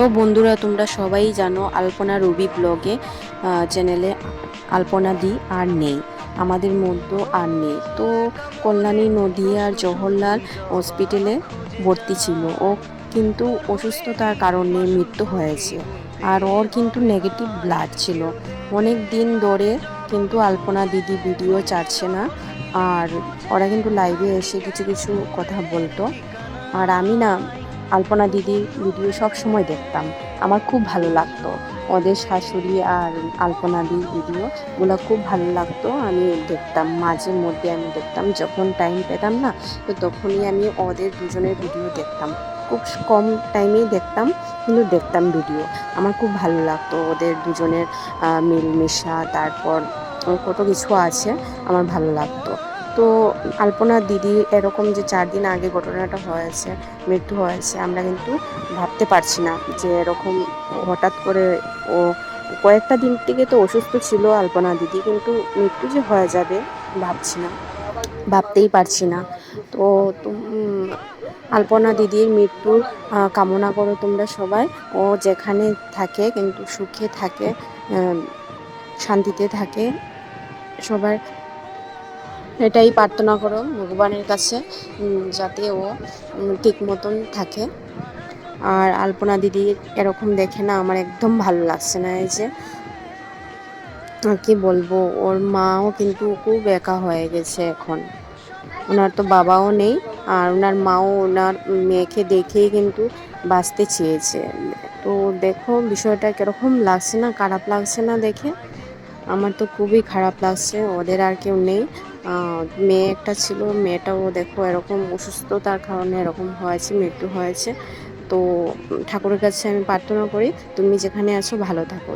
তো বন্ধুরা, তোমরা সবাই জানো আলপনা রবি ব্লগে চ্যানেলে আলপনা দি আর নেই, আমাদের মধ্যেও আর নেই। তো কল্যাণী নদী আর জওহরলাল হসপিটালে ভর্তি ছিল। ও কিন্তু অসুস্থতার কারণে মৃত্যু হয়েছে। আর ওর কিন্তু নেগেটিভ ব্লাড ছিল। অনেক দিন ধরে কিন্তু আলপনা দিদি ভিডিও ছাড়ছে না। আর ওরা কিন্তু লাইভে এসে কিছু কিছু কথা বলতো। আর আমি না আলপনা দিদির ভিডিও সব সময় দেখতাম। আমার খুব ভালো লাগতো। ওদের শাশুড়ি আর আলপনা দির ভিডিওগুলো খুব ভালো লাগতো। আমি দেখতাম, মাঝে মধ্যে আমি দেখতাম। যখন টাইম পেতাম না, তো তখনই আমি ওদের দুজনের ভিডিও দেখতাম। খুব কম টাইমেই দেখতাম, কিন্তু দেখতাম ভিডিও আমার খুব ভালো লাগতো ওদের দুজনের মিলমিশা, তারপর কত কিছু আছে, আমার ভালো লাগতো। তো আলপনা দিদি এরকম যে চার দিন আগে ঘটনাটা হয়েছে, মৃত্যু হয়েছে, আমরা কিন্তু ভাবতে পারছি না যে এরকম হঠাৎ করে ও কয়েকটা দিন থেকে তো অসুস্থ ছিল আলপনা দিদি, কিন্তু মৃত্যু যে হয়ে যাবে ভাবছি না, ভাবতেই পারছি না। তো আলপনা দিদির মৃত্যুর কামনা করো তোমরা সবাই। ও যেখানে থাকে কিন্তু সুখে থাকে শান্তিতে থাকে। সবার এটাই প্রার্থনা করো, ভগবানের কাছে যাতে ও ঠিক মতন থাকে। আর আলপনা দিদি এরকম দেখে না, আমার একদম ভালো লাগছে না এই যে। কি বলব, ওর মাও কিন্তু খুব একা হয়ে গেছে এখন। ওনার তো বাবাও নেই, আর ওনার মাও ওনার মেয়েকে দেখেই কিন্তু বাঁচতে চেয়েছে। তো দেখো, বিষয়টা কীরকম লাগছে না, খারাপ লাগছে না দেখে? আমার তো খুবই খারাপ লাগছে, ওদের আর কেউ নেই। মেয়ে একটা ছিল, মেয়েটাও দেখো এরকম অসুস্থতার কারণে এরকম হয়েছে, মৃত্যু হয়েছে। তো ঠাকুরের কাছে আমি প্রার্থনা করি, তুমি যেখানে আছো ভালো থাকো।